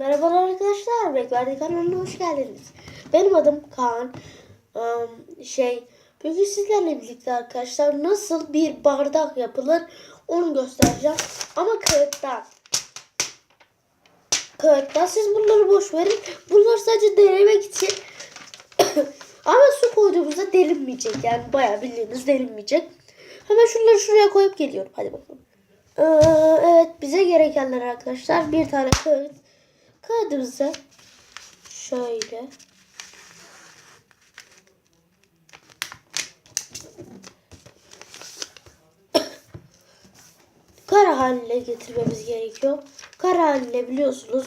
Merhabalar arkadaşlar, Beklerdi kanalına hoş geldiniz. Benim adım Kaan. Ee, şey, bugün sizlerle birlikte arkadaşlar nasıl bir bardak yapılır onu göstereceğim. Ama kağıttan. Kağıttan siz bunları boş verin. Bunlar sadece denemek için. Ama su koyduğumuzda delinmeyecek. Yani bayağı bildiğiniz delinmeyecek. Hemen şunları şuraya koyup geliyorum. Hadi bakalım. Ee, evet bize gerekenler arkadaşlar bir tane kağıt. Kağıdımızı şöyle kara haline getirmemiz gerekiyor. Kara haline biliyorsunuz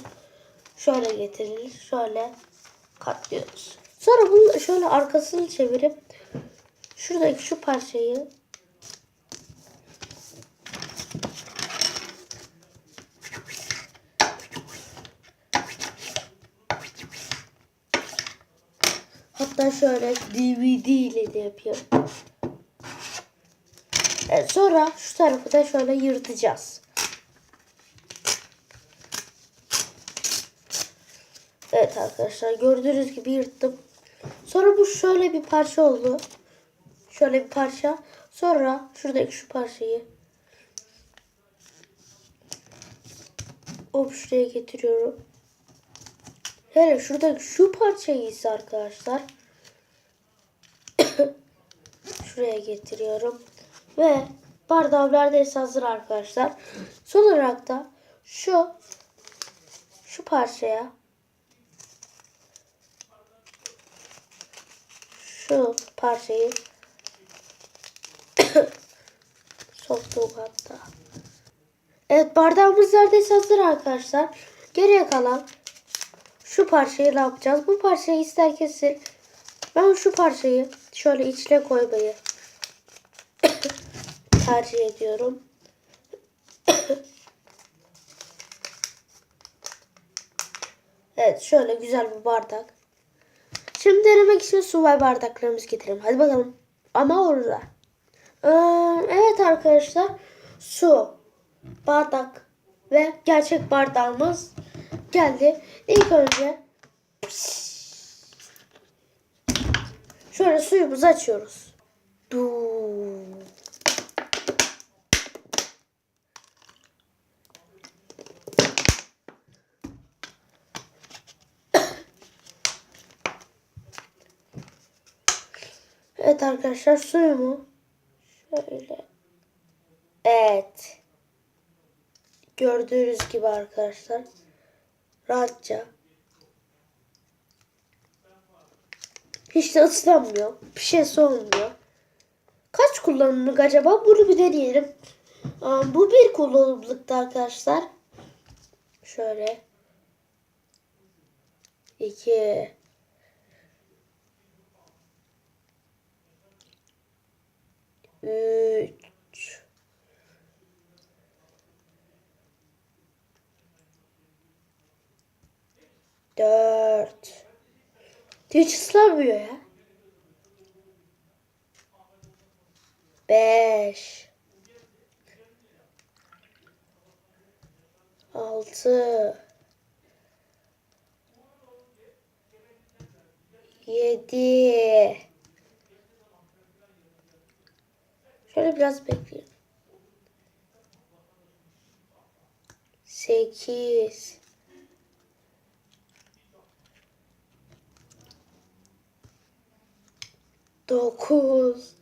şöyle getirilir. Şöyle katlıyoruz. Sonra bunu şöyle arkasını çevirip şuradaki şu parçayı Hatta şöyle DVD ile de yapıyorum. Evet, sonra şu tarafı da şöyle yırtacağız. Evet arkadaşlar gördüğünüz gibi yırttım. Sonra bu şöyle bir parça oldu. Şöyle bir parça. Sonra şuradaki şu parçayı hop şuraya getiriyorum. Hele şuradaki şu parçayı ise arkadaşlar şuraya getiriyorum. Ve bardağım neredeyse hazır arkadaşlar. Son olarak da şu şu parçaya şu parçayı soktum hatta. Evet bardağımız neredeyse hazır arkadaşlar. Geriye kalan şu parçayı ne yapacağız? Bu parçayı ister kesin. Ben şu parçayı şöyle içine koymayı tercih ediyorum. evet şöyle güzel bir bardak. Şimdi denemek için su ve bardaklarımızı getirelim. Hadi bakalım. Ama orada. Ee, evet arkadaşlar. Su, bardak ve gerçek bardağımız geldi. İlk önce şöyle suyumuzu açıyoruz. Du. Evet arkadaşlar suyumu şöyle evet gördüğünüz gibi arkadaşlar rahatça hiç de ıslanmıyor. Bir şey olmuyor kaç kullanımlık acaba? Bunu bir deneyelim. Bu bir kullanımlıkta arkadaşlar. Şöyle. İki. Üç. Dört hiç ıslanmıyor ya beş altı yedi Şöyle biraz bekleyin. Sekiz. Dokuz.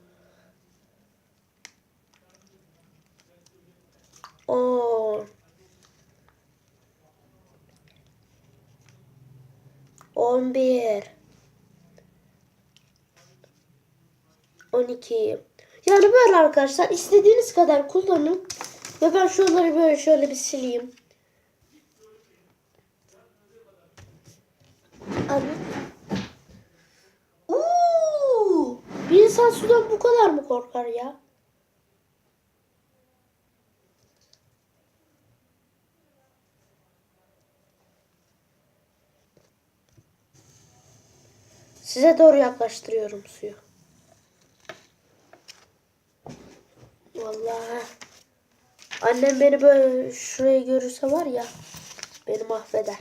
On. On bir. On iki. Yani böyle arkadaşlar istediğiniz kadar kullanın. Ve ben şunları böyle şöyle bir sileyim. Abi. Uuu! Bir insan sudan bu kadar mı korkar ya? Size doğru yaklaştırıyorum suyu. Vallahi annem beni böyle şuraya görürse var ya beni mahveder.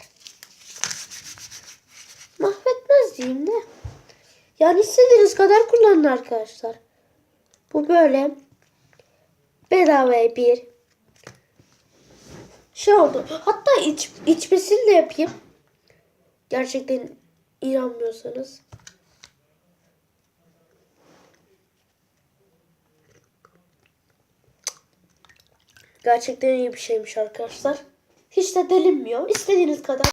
Nasıl diyeyim de? Yani istediğiniz kadar kullanın arkadaşlar. Bu böyle bedavaya bir şey oldu. Hatta iç, içmesini de yapayım. Gerçekten inanmıyorsanız. Gerçekten iyi bir şeymiş arkadaşlar. Hiç de delinmiyor. İstediğiniz kadar